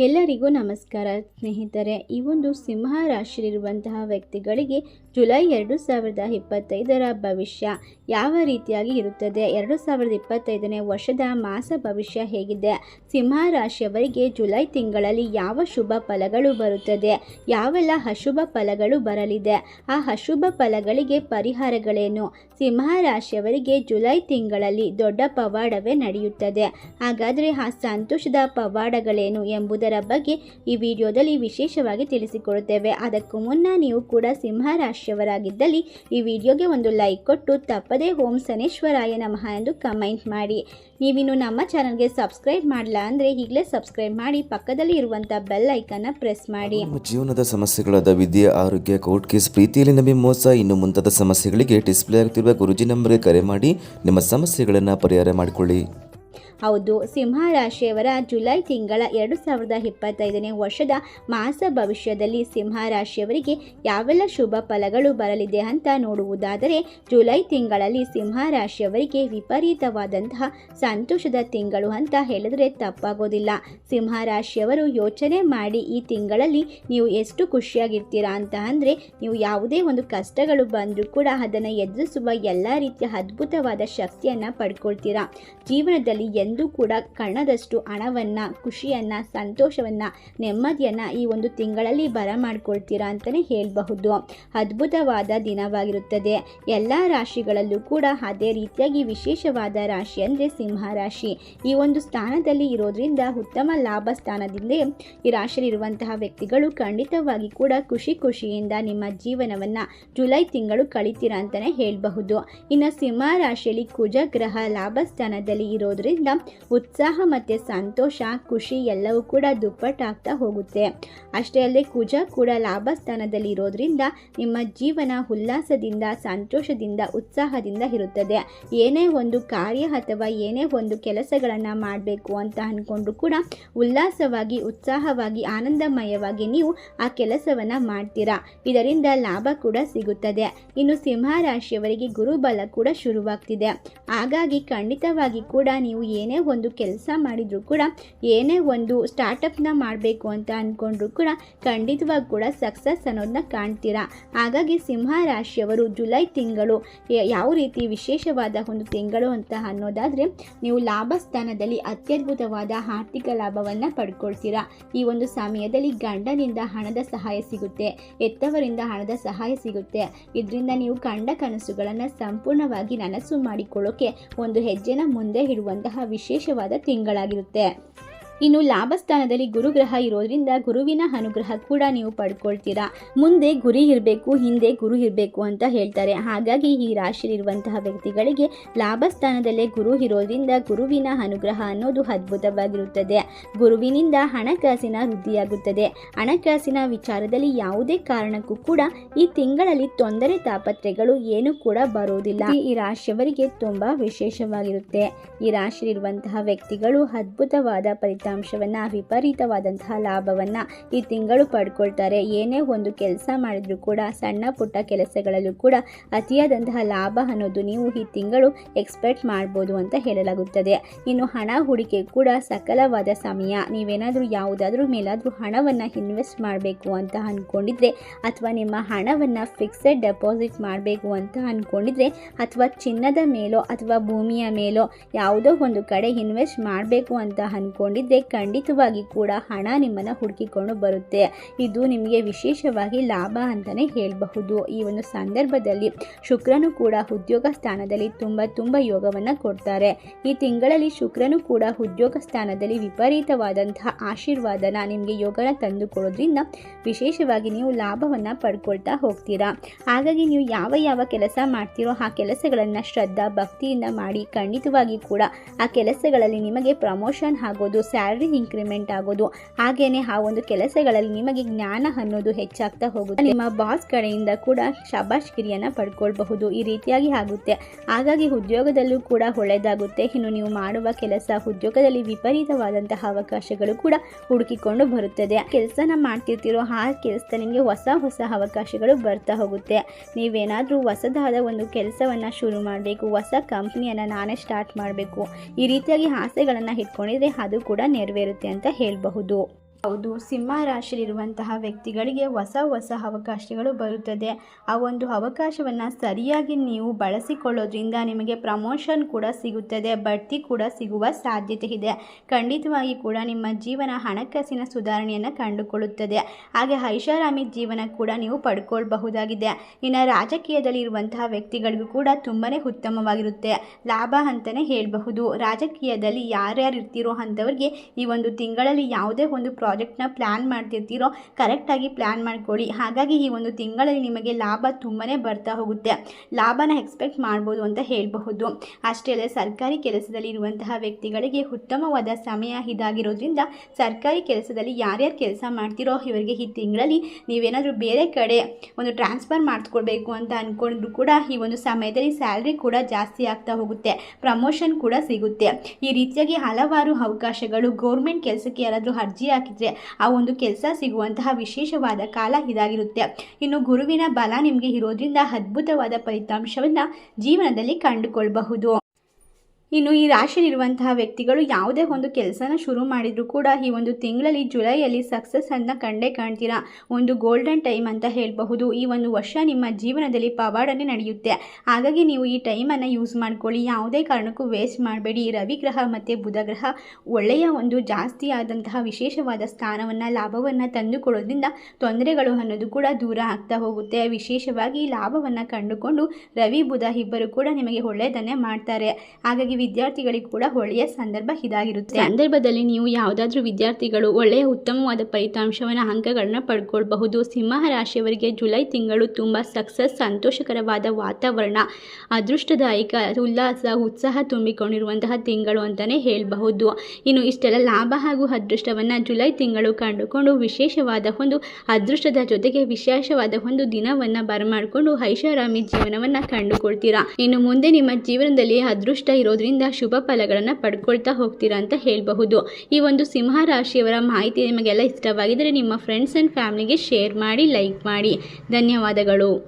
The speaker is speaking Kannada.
ಎಲ್ಲರಿಗೂ ನಮಸ್ಕಾರ ಸ್ನೇಹಿತರೆ ಈ ಒಂದು ಸಿಂಹ ರಾಶಿಯಲ್ಲಿರುವಂತಹ ವ್ಯಕ್ತಿಗಳಿಗೆ ಜುಲೈ ಎರಡು ಸಾವಿರದ ಇಪ್ಪತ್ತೈದರ ಭವಿಷ್ಯ ಯಾವ ರೀತಿಯಾಗಿ ಇರುತ್ತದೆ? ಎರಡು ಸಾವಿರದ ಇಪ್ಪತ್ತೈದನೇ ವರ್ಷದ ಮಾಸ ಭವಿಷ್ಯ ಹೇಗಿದೆ? ಸಿಂಹ ರಾಶಿಯವರಿಗೆ ಜುಲೈ ತಿಂಗಳಲ್ಲಿ ಯಾವ ಶುಭ ಫಲಗಳು ಬರುತ್ತದೆ? ಯಾವೆಲ್ಲ ಅಶುಭ ಫಲಗಳು ಬರಲಿದೆ? ಆ ಅಶುಭ ಫಲಗಳಿಗೆ ಪರಿಹಾರಗಳೇನು? ಸಿಂಹ ರಾಶಿಯವರಿಗೆ ಜುಲೈ ತಿಂಗಳಲ್ಲಿ ದೊಡ್ಡ ಪವಾಡವೇ ನಡೆಯುತ್ತದೆ. ಹಾಗಾದರೆ ಆ ಸಂತೋಷದ ಪವಾಡಗಳೇನು ಎಂಬುದರ ಬಗ್ಗೆ ಈ ವಿಡಿಯೋದಲ್ಲಿ ವಿಶೇಷವಾಗಿ ತಿಳಿಸಿಕೊಡುತ್ತೇವೆ. ಅದಕ್ಕೂ ಮುನ್ನ ನೀವು ಕೂಡ ಸಿಂಹ ರಾಶಿಯವರಾಗಿದ್ದಲ್ಲಿ ಈ ವಿಡಿಯೋಗೆ ಒಂದು ಲೈಕ್ ಕೊಟ್ಟು ತಪ್ಪದೇ ಓಂ ಸನೇಶ್ವರಾಯ ನಮಃ ಎಂದು ಕಮೆಂಟ್ ಮಾಡಿ. ನೀವಿನ್ನು ನಮ್ಮ ಚಾನಲ್ಗೆ ಸಬ್ಸ್ಕ್ರೈಬ್ ಮಾಡಲ್ಲ ಅಂದರೆ ಈಗಲೇ ಸಬ್ಸ್ಕ್ರೈಬ್ ಮಾಡಿ, ಪಕ್ಕದಲ್ಲಿ ಇರುವಂಥ ಬೆಲ್ ಐಕನ್ನ ಪ್ರೆಸ್ ಮಾಡಿ. ಜೀವನದ ಸಮಸ್ಯೆಗಳಾದ ವಿದ್ಯೆ, ಆರೋಗ್ಯ ಕೋರ್ಟ್ ಕೇಸ್ ಪ್ರೀತಿಯಲ್ಲಿ ನಂಬಿ ಮೋಸ, ಇನ್ನು ಮುಂತಾದ ಸಮಸ್ಯೆಗಳಿಗೆ ಡಿಸ್ಪ್ಲೇ ಆಗ್ತಿರುವ ಗುರುಜಿ ನಂಬರ್ಗೆ ಕರೆ ಮಾಡಿ ನಿಮ್ಮ ಸಮಸ್ಯೆಗಳನ್ನು ಪರಿಹಾರ ಮಾಡಿಕೊಳ್ಳಿ. ಹೌದು ಸಿಂಹ ರಾಶಿಯವರ ಜುಲೈ ತಿಂಗಳ ಎರಡು ಸಾವಿರದ ಇಪ್ಪತ್ತೈದನೇ ವರ್ಷದ ಮಾಸ ಭವಿಷ್ಯದಲ್ಲಿ ಸಿಂಹ ರಾಶಿಯವರಿಗೆ ಯಾವೆಲ್ಲ ಶುಭ ಫಲಗಳು ಬರಲಿದೆ ಅಂತ ನೋಡುವುದಾದರೆ, ಜುಲೈ ತಿಂಗಳಲ್ಲಿ ಸಿಂಹ ರಾಶಿಯವರಿಗೆ ವಿಪರೀತವಾದಂತಹ ಸಂತೋಷದ ತಿಂಗಳು ಅಂತ ಹೇಳಿದರೆ ತಪ್ಪಾಗೋದಿಲ್ಲ. ಸಿಂಹ ರಾಶಿಯವರು ಯೋಚನೆ ಮಾಡಿ ಈ ತಿಂಗಳಲ್ಲಿ ನೀವು ಎಷ್ಟು ಖುಷಿಯಾಗಿರ್ತೀರಾ ಅಂತ ಅಂದರೆ, ನೀವು ಯಾವುದೇ ಒಂದು ಕಷ್ಟಗಳು ಬಂದರೂ ಕೂಡ ಅದನ್ನು ಎದುರಿಸುವ ಎಲ್ಲ ರೀತಿಯ ಅದ್ಭುತವಾದ ಶಕ್ತಿಯನ್ನು ಪಡ್ಕೊಳ್ತೀರಾ. ಜೀವನದಲ್ಲಿ ಎಂದೂ ಕೂಡ ಕಣದಷ್ಟು ಹಣವನ್ನು, ಖುಷಿಯನ್ನು, ಸಂತೋಷವನ್ನು, ನೆಮ್ಮದಿಯನ್ನು ಈ ಒಂದು ತಿಂಗಳಲ್ಲಿ ಬರಮಾಡ್ಕೊಳ್ತೀರಾ ಅಂತಲೇ ಹೇಳಬಹುದು. ಅದ್ಭುತವಾದ ದಿನವಾಗಿರುತ್ತದೆ. ಎಲ್ಲ ರಾಶಿಗಳಲ್ಲೂ ಕೂಡ ಅದೇ ರೀತಿಯಾಗಿ ವಿಶೇಷವಾದ ರಾಶಿ ಅಂದರೆ ಸಿಂಹ ರಾಶಿ. ಈ ಒಂದು ಸ್ಥಾನದಲ್ಲಿ ಇರೋದ್ರಿಂದ ಉತ್ತಮ ಲಾಭ ಸ್ಥಾನದಿಂದ ಈ ರಾಶಿಯಲ್ಲಿರುವಂತಹ ವ್ಯಕ್ತಿಗಳು ಖಂಡಿತವಾಗಿ ಕೂಡ ಖುಷಿ ಖುಷಿಯಿಂದ ನಿಮ್ಮ ಜೀವನವನ್ನು ಜುಲೈ ತಿಂಗಳು ಕಳಿತೀರಾ ಅಂತಲೇ ಹೇಳಬಹುದು. ಇನ್ನು ಸಿಂಹ ರಾಶಿಯಲ್ಲಿ ಕುಜ ಗ್ರಹ ಲಾಭ ಸ್ಥಾನದಲ್ಲಿ ಇರೋದ್ರಿಂದ ಉತ್ಸಾಹ ಮತ್ತು ಸಂತೋಷ, ಖುಷಿ ಎಲ್ಲವೂ ಕೂಡ ದುಪ್ಪಟ್ಟಾಗ್ತಾ ಹೋಗುತ್ತೆ. ಅಷ್ಟೇ ಅಲ್ಲದೆ ಕುಜ ಕೂಡ ಲಾಭ ಸ್ಥಾನದಲ್ಲಿ ಇರೋದ್ರಿಂದ ನಿಮ್ಮ ಜೀವನ ಉಲ್ಲಾಸದಿಂದ, ಸಂತೋಷದಿಂದ, ಉತ್ಸಾಹದಿಂದ ಇರುತ್ತದೆ. ಏನೇ ಒಂದು ಕಾರ್ಯ ಅಥವಾ ಏನೇ ಒಂದು ಕೆಲಸಗಳನ್ನು ಮಾಡಬೇಕು ಅಂತ ಅಂದ್ಕೊಂಡ್ರು ಕೂಡ ಉಲ್ಲಾಸವಾಗಿ, ಉತ್ಸಾಹವಾಗಿ, ಆನಂದಮಯವಾಗಿ ನೀವು ಆ ಕೆಲಸವನ್ನು ಮಾಡ್ತೀರಾ? ಇದರಿಂದ ಲಾಭ ಕೂಡ ಸಿಗುತ್ತದೆ. ಇನ್ನು ಸಿಂಹ ರಾಶಿಯವರಿಗೆ ಗುರುಬಲ ಕೂಡ ಶುರುವಾಗ್ತಿದೆ. ಹಾಗಾಗಿ ಖಂಡಿತವಾಗಿ ಕೂಡ ನೀವು ಏನೇ ಒಂದು ಕೆಲಸ ಮಾಡಿದರೂ ಕೂಡ, ಏನೇ ಒಂದು ಸ್ಟಾರ್ಟಪ್ನ ಮಾಡಬೇಕು ಅಂತ ಅಂದ್ಕೊಂಡ್ರು ಕೂಡ ಖಂಡಿತವಾಗಿ ಕೂಡ ಸಕ್ಸಸ್ ಅನ್ನೋದನ್ನ ಕಾಣ್ತೀರಾ? ಹಾಗಾಗಿ ಸಿಂಹ ರಾಶಿಯವರು ಜುಲೈ ತಿಂಗಳು ಯಾವ ರೀತಿ ವಿಶೇಷವಾದ ಒಂದು ತಿಂಗಳು ಅಂತ ಅನ್ನೋದಾದರೆ, ನೀವು ಲಾಭ ಸ್ಥಾನದಲ್ಲಿ ಅತ್ಯದ್ಭುತವಾದ ಆರ್ಥಿಕ ಲಾಭವನ್ನು ಪಡ್ಕೊಳ್ತೀರಾ. ಈ ಒಂದು ಸಮಯದಲ್ಲಿ ಗಂಡನಿಂದ ಹಣದ ಸಹಾಯ ಸಿಗುತ್ತೆ ಎತ್ತವರಿಂದ ಹಣದ ಸಹಾಯ ಸಿಗುತ್ತೆ. ಇದರಿಂದ ನೀವು ಕಂಡ ಕನಸುಗಳನ್ನು ಸಂಪೂರ್ಣವಾಗಿ ನನಸು ಮಾಡಿಕೊಳ್ಳೋಕೆ ಒಂದು ಹೆಜ್ಜೆನ ಮುಂದೆ ಇಡುವಂತಹ ವಿಶೇಷವಾದ ತಿಂಗಳಾಗಿರುತ್ತೆ. ಇನ್ನು ಲಾಭಸ್ಥಾನದಲ್ಲಿ ಗುರುಗ್ರಹ ಇರೋದ್ರಿಂದ ಗುರುವಿನ ಅನುಗ್ರಹ ಕೂಡ ನೀವು ಪಡ್ಕೊಳ್ತೀರಾ. ಮುಂದೆ ಗುರಿ ಇರಬೇಕು, ಹಿಂದೆ ಗುರು ಇರಬೇಕು ಅಂತ ಹೇಳ್ತಾರೆ. ಹಾಗಾಗಿ ಈ ರಾಶಿಯಲ್ಲಿರುವಂತಹ ವ್ಯಕ್ತಿಗಳಿಗೆ ಲಾಭಸ್ಥಾನದಲ್ಲೇ ಗುರು ಇರೋದ್ರಿಂದ ಗುರುವಿನ ಅನುಗ್ರಹ ಅನ್ನೋದು ಅದ್ಭುತವಾಗಿರುತ್ತದೆ. ಗುರುವಿನಿಂದ ಹಣಕಾಸಿನ ವೃದ್ಧಿಯಾಗುತ್ತದೆ. ಹಣಕಾಸಿನ ವಿಚಾರದಲ್ಲಿ ಯಾವುದೇ ಕಾರಣಕ್ಕೂ ಕೂಡ ಈ ತಿಂಗಳಲ್ಲಿ ತೊಂದರೆ ತಾಪತ್ರೆಗಳು ಏನು ಕೂಡ ಬರೋದಿಲ್ಲ. ಈ ರಾಶಿಯವರಿಗೆ ತುಂಬಾ ವಿಶೇಷವಾಗಿರುತ್ತೆ. ಈ ರಾಶಿಯಲ್ಲಿರುವಂತಹ ವ್ಯಕ್ತಿಗಳು ಅದ್ಭುತವಾದ ಫಲಿತಾಂಶವನ್ನ, ವಿಪರೀತವಾದಂತಹ ಲಾಭವನ್ನ ಈ ತಿಂಗಳು ಪಡ್ಕೊಳ್ತಾರೆ. ಏನೇ ಒಂದು ಕೆಲಸ ಮಾಡಿದ್ರು ಕೂಡ, ಸಣ್ಣ ಪುಟ್ಟ ಕೆಲಸಗಳಲ್ಲೂ ಕೂಡ ಅತಿಯಾದಂತಹ ಲಾಭ ಅನ್ನೋದು ನೀವು ಈ ತಿಂಗಳು ಎಕ್ಸ್ಪೆಕ್ಟ್ ಮಾಡ್ಬೋದು ಅಂತ ಹೇಳಲಾಗುತ್ತದೆ. ಇನ್ನು ಹಣ ಹೂಡಿಕೆ ಕೂಡ ಸಕಲವಾದ ಸಮಯ, ನೀವೇನಾದರೂ ಯಾವುದಾದ್ರೂ ಮೇಲಾದರೂ ಹಣವನ್ನು ಇನ್ವೆಸ್ಟ್ ಮಾಡಬೇಕು ಅಂತ ಅಂದ್ಕೊಂಡಿದ್ರೆ ಅಥವಾ ನಿಮ್ಮ ಹಣವನ್ನು ಫಿಕ್ಸೆಡ್ ಡೆಪಾಸಿಟ್ ಮಾಡಬೇಕು ಅಂತ ಅಂದ್ಕೊಂಡಿದ್ರೆ ಅಥವಾ ಚಿನ್ನದ ಮೇಲೋ ಅಥವಾ ಭೂಮಿಯ ಮೇಲೋ ಯಾವುದೋ ಒಂದು ಕಡೆ ಇನ್ವೆಸ್ಟ್ ಮಾಡಬೇಕು ಅಂತ ಅಂದ್ಕೊಂಡಿದ್ರೆ ಖಂಡಿತವಾಗಿ ಕೂಡ ಹಣ ನಿಮ್ಮನ್ನು ಹುಡುಕಿಕೊಂಡು ಬರುತ್ತೆ. ಇದು ನಿಮಗೆ ವಿಶೇಷವಾಗಿ ಲಾಭ ಅಂತಲೇ ಹೇಳಬಹುದು. ಈ ಒಂದು ಸಂದರ್ಭದಲ್ಲಿ ಶುಕ್ರನು ಕೂಡ ಉದ್ಯೋಗ ಸ್ಥಾನದಲ್ಲಿ ತುಂಬ ತುಂಬ ಯೋಗವನ್ನು ಕೊಡ್ತಾರೆ. ಈ ತಿಂಗಳಲ್ಲಿ ಶುಕ್ರನು ಕೂಡ ಉದ್ಯೋಗ ಸ್ಥಾನದಲ್ಲಿ ವಿಪರೀತವಾದಂತಹ ಆಶೀರ್ವಾದನ ನಿಮಗೆ ಯೋಗನ ತಂದುಕೊಡೋದ್ರಿಂದ ವಿಶೇಷವಾಗಿ ನೀವು ಲಾಭವನ್ನು ಪಡ್ಕೊಳ್ತಾ ಹೋಗ್ತೀರಾ. ಹಾಗಾಗಿ ನೀವು ಯಾವ ಯಾವ ಕೆಲಸ ಮಾಡ್ತೀರೋ ಆ ಕೆಲಸಗಳನ್ನು ಶ್ರದ್ಧಾ ಭಕ್ತಿಯಿಂದ ಮಾಡಿ ಖಂಡಿತವಾಗಿ ಕೂಡ ಆ ಕೆಲಸಗಳಲ್ಲಿ ನಿಮಗೆ ಪ್ರಮೋಷನ್ ಆಗೋದು ಸ್ಯಾಲ್ರಿ ಇನ್ಕ್ರಿಮೆಂಟ್ ಆಗೋದು. ಹಾಗೇನೆ ಆ ಒಂದು ಕೆಲಸಗಳಲ್ಲಿ ನಿಮಗೆ ಜ್ಞಾನ ಅನ್ನೋದು ಹೆಚ್ಚಾಗ್ತಾ ಹೋಗುತ್ತೆ. ನಿಮ್ಮ ಬಾಸ್ ಕಡೆಯಿಂದ ಕೂಡ ಶಬಾಷ್ಗಿರಿಯನ್ನು ಪಡ್ಕೊಳ್ಬಹುದು. ಈ ರೀತಿಯಾಗಿ ಆಗುತ್ತೆ. ಹಾಗಾಗಿ ಉದ್ಯೋಗದಲ್ಲೂ ಕೂಡ ಒಳ್ಳೆಯದಾಗುತ್ತೆ. ಇನ್ನು ನೀವು ಮಾಡುವ ಕೆಲಸ ಉದ್ಯೋಗದಲ್ಲಿ ವಿಪರೀತವಾದಂತಹ ಅವಕಾಶಗಳು ಕೂಡ ಹುಡುಕಿಕೊಂಡು ಬರುತ್ತದೆ. ಕೆಲಸನ ಮಾಡ್ತಿರ್ತಿರೋ ಆ ಕೆಲಸ ನಿಮಗೆ ಹೊಸ ಹೊಸ ಅವಕಾಶಗಳು ಬರ್ತಾ ಹೋಗುತ್ತೆ. ನೀವೇನಾದರೂ ಹೊಸದಾದ ಒಂದು ಕೆಲಸವನ್ನು ಶುರು ಮಾಡಬೇಕು. ಹೊಸ ಕಂಪ್ನಿಯನ್ನು ನಾನೇ ಸ್ಟಾರ್ಟ್ ಮಾಡಬೇಕು. ಈ ರೀತಿಯಾಗಿ ಆಸೆಗಳನ್ನು ಇಟ್ಕೊಂಡಿದ್ರೆ ಅದು ಕೂಡ ನೆರವೇರುತ್ತೆ ಅಂತ ಹೇಳಬಹುದು. ಹೌದು, ಸಿಂಹ ರಾಶಿಯಲ್ಲಿರುವಂತಹ ವ್ಯಕ್ತಿಗಳಿಗೆ ಹೊಸ ಹೊಸ ಅವಕಾಶಗಳು ಬರುತ್ತದೆ. ಆ ಒಂದು ಅವಕಾಶವನ್ನು ಸರಿಯಾಗಿ ನೀವು ಬಳಸಿಕೊಳ್ಳೋದ್ರಿಂದ ನಿಮಗೆ ಪ್ರಮೋಷನ್ ಕೂಡ ಸಿಗುತ್ತದೆ, ಬಡ್ತಿ ಕೂಡ ಸಿಗುವ ಸಾಧ್ಯತೆ ಇದೆ. ಖಂಡಿತವಾಗಿ ಕೂಡ ನಿಮ್ಮ ಜೀವನ ಹಣಕಾಸಿನ ಸುಧಾರಣೆಯನ್ನು ಕಂಡುಕೊಳ್ಳುತ್ತದೆ. ಹಾಗೆ ಐಷಾರಾಮಿ ಜೀವನ ಕೂಡ ನೀವು ಪಡ್ಕೊಳ್ಬಹುದಾಗಿದೆ. ಇನ್ನು ರಾಜಕೀಯದಲ್ಲಿ ಇರುವಂತಹ ವ್ಯಕ್ತಿಗಳಿಗೂ ಕೂಡ ತುಂಬಾ ಉತ್ತಮವಾಗಿರುತ್ತೆ. ಲಾಭ ಅಂತಲೇ ಹೇಳಬಹುದು. ರಾಜಕೀಯದಲ್ಲಿ ಯಾರ್ಯಾರು ಇರ್ತಿರೋ ಅಂಥವ್ರಿಗೆ ಈ ಒಂದು ತಿಂಗಳಲ್ಲಿ ಯಾವುದೇ ಒಂದು ಪ್ರಾಜೆಕ್ಟ್ನ ಪ್ಲ್ಯಾನ್ ಮಾಡ್ತಿರ್ತೀರೋ, ಕರೆಕ್ಟಾಗಿ ಪ್ಲ್ಯಾನ್ ಮಾಡ್ಕೊಳ್ಳಿ. ಹಾಗಾಗಿ ಈ ಒಂದು ತಿಂಗಳಲ್ಲಿ ನಿಮಗೆ ಲಾಭ ತುಂಬಾ ಬರ್ತಾ ಹೋಗುತ್ತೆ. ಲಾಭನ ಎಕ್ಸ್ಪೆಕ್ಟ್ ಮಾಡ್ಬೋದು ಅಂತ ಹೇಳಬಹುದು. ಅಷ್ಟೇ ಅಲ್ಲದೆ ಸರ್ಕಾರಿ ಕೆಲಸದಲ್ಲಿ ಇರುವಂತಹ ವ್ಯಕ್ತಿಗಳಿಗೆ ಉತ್ತಮವಾದ ಸಮಯ ಇದಾಗಿರೋದ್ರಿಂದ ಸರ್ಕಾರಿ ಕೆಲಸದಲ್ಲಿ ಯಾರ್ಯಾರು ಕೆಲಸ ಮಾಡ್ತಿರೋ ಇವರಿಗೆ ಈ ತಿಂಗಳಲ್ಲಿ ನೀವೇನಾದರೂ ಬೇರೆ ಕಡೆ ಒಂದು ಟ್ರಾನ್ಸ್ಫರ್ ಮಾಡಿಸ್ಕೊಳ್ಬೇಕು ಅಂತ ಅಂದ್ಕೊಂಡ್ರು ಕೂಡ ಈ ಒಂದು ಸಮಯದಲ್ಲಿ ಸ್ಯಾಲ್ರಿ ಕೂಡ ಜಾಸ್ತಿ ಆಗ್ತಾ ಹೋಗುತ್ತೆ. ಪ್ರಮೋಷನ್ ಕೂಡ ಸಿಗುತ್ತೆ. ಈ ರೀತಿಯಾಗಿ ಹಲವಾರು ಅವಕಾಶಗಳು ಗೌರ್ಮೆಂಟ್ ಕೆಲಸಕ್ಕೆ ಯಾರಾದರೂ ಅರ್ಜಿ ಆ ಒಂದು ಕೆಲಸ ಸಿಗುವಂತಹ ವಿಶೇಷವಾದ ಕಾಲ ಇದಾಗಿರುತ್ತೆ. ಇನ್ನು ಗುರುವಿನ ಬಲ ನಿಮಗೆ ಇರೋದ್ರಿಂದ ಅದ್ಭುತವಾದ ಫಲಿತಾಂಶವನ್ನು ಜೀವನದಲ್ಲಿ ಕಂಡುಕೊಳ್ಬಹುದು. ಇನ್ನು ಈ ರಾಶಿಯಲ್ಲಿರುವಂತಹ ವ್ಯಕ್ತಿಗಳು ಯಾವುದೇ ಒಂದು ಕೆಲಸನ ಶುರು ಮಾಡಿದರೂ ಕೂಡ ಈ ಒಂದು ತಿಂಗಳಲ್ಲಿ ಜುಲೈಯಲ್ಲಿ ಸಕ್ಸಸ್ ಅನ್ನ ಕಂಡೇ ಕಾಣ್ತೀರಾ? ಒಂದು ಗೋಲ್ಡನ್ ಟೈಮ್ ಅಂತ ಹೇಳಬಹುದು. ಈ ಒಂದು ವರ್ಷ ನಿಮ್ಮ ಜೀವನದಲ್ಲಿ ಪವಾಡನೆ ನಡೆಯುತ್ತೆ. ಹಾಗಾಗಿ ನೀವು ಈ ಟೈಮನ್ನು ಯೂಸ್ ಮಾಡ್ಕೊಳ್ಳಿ. ಯಾವುದೇ ಕಾರಣಕ್ಕೂ ವೇಸ್ಟ್ ಮಾಡಬೇಡಿ. ರವಿ ಗ್ರಹ ಮತ್ತು ಬುಧ ಗ್ರಹ ಒಳ್ಳೆಯ ಒಂದು ಜಾಸ್ತಿ ಆದಂತಹ ವಿಶೇಷವಾದ ಸ್ಥಾನವನ್ನು, ಲಾಭವನ್ನು ತಂದುಕೊಡೋದ್ರಿಂದ ತೊಂದರೆಗಳು ಅನ್ನೋದು ಕೂಡ ದೂರ ಆಗ್ತಾ ಹೋಗುತ್ತೆ. ವಿಶೇಷವಾಗಿ ಲಾಭವನ್ನು ಕಂಡುಕೊಂಡು ರವಿ, ಬುಧ ಇಬ್ಬರು ಕೂಡ ನಿಮಗೆ ಒಳ್ಳೆಯದನ್ನೇ ಮಾಡ್ತಾರೆ. ಹಾಗಾಗಿ ವಿದ್ಯಾರ್ಥಿಗಳಿಗೆ ಕೂಡ ಒಳ್ಳೆಯ ಸಂದರ್ಭ ಇದಾಗಿರುತ್ತೆ. ಸಂದರ್ಭದಲ್ಲಿ ನೀವು ಯಾವುದಾದ್ರೂ ವಿದ್ಯಾರ್ಥಿಗಳು ಒಳ್ಳೆಯ ಉತ್ತಮವಾದ ಫಲಿತಾಂಶವನ್ನು ಅಂಕಗಳನ್ನ ಪಡ್ಕೊಳ್ಬಹುದು. ಸಿಂಹ ರಾಶಿಯವರಿಗೆ ಜುಲೈ ತಿಂಗಳು ತುಂಬ ಸಕ್ಸಸ್, ಸಂತೋಷಕರವಾದ ವಾತಾವರಣ, ಅದೃಷ್ಟದಾಯಕ, ಉಲ್ಲಾಸ, ಉತ್ಸಾಹ ತುಂಬಿಕೊಂಡಿರುವಂತಹ ತಿಂಗಳು ಅಂತಲೇ ಹೇಳಬಹುದು. ಇನ್ನು ಇಷ್ಟೆಲ್ಲ ಲಾಭ ಹಾಗೂ ಅದೃಷ್ಟವನ್ನು ಜುಲೈ ತಿಂಗಳು ಕಂಡುಕೊಂಡು ವಿಶೇಷವಾದ ಒಂದು ಅದೃಷ್ಟದ ಜೊತೆಗೆ ವಿಶೇಷವಾದ ಒಂದು ದಿನವನ್ನು ಬರಮಾಡಿಕೊಂಡು ಐಷಾರಾಮಿ ಜೀವನವನ್ನು ಕಂಡುಕೊಳ್ತೀರಾ. ಇನ್ನು ಮುಂದೆ ನಿಮ್ಮ ಜೀವನದಲ್ಲಿ ಅದೃಷ್ಟ ಇರೋದ್ರಿಂದ ಶುಭ ಫಲಗಳನ್ನು ಪಡ್ಕೊಳ್ತಾ ಹೋಗ್ತೀರಾ ಅಂತ ಹೇಳಬಹುದು. ಈ ಒಂದು ಸಿಂಹ ರಾಶಿಯವರ ಮಾಹಿತಿ ನಿಮಗೆಲ್ಲ ಇಷ್ಟವಾಗಿದ್ದರೆ ನಿಮ್ಮ ಫ್ರೆಂಡ್ಸ್ ಆ್ಯಂಡ್ ಫ್ಯಾಮಿಲಿಗೆ ಶೇರ್ ಮಾಡಿ ಲೈಕ್ ಮಾಡಿ. ಧನ್ಯವಾದಗಳು.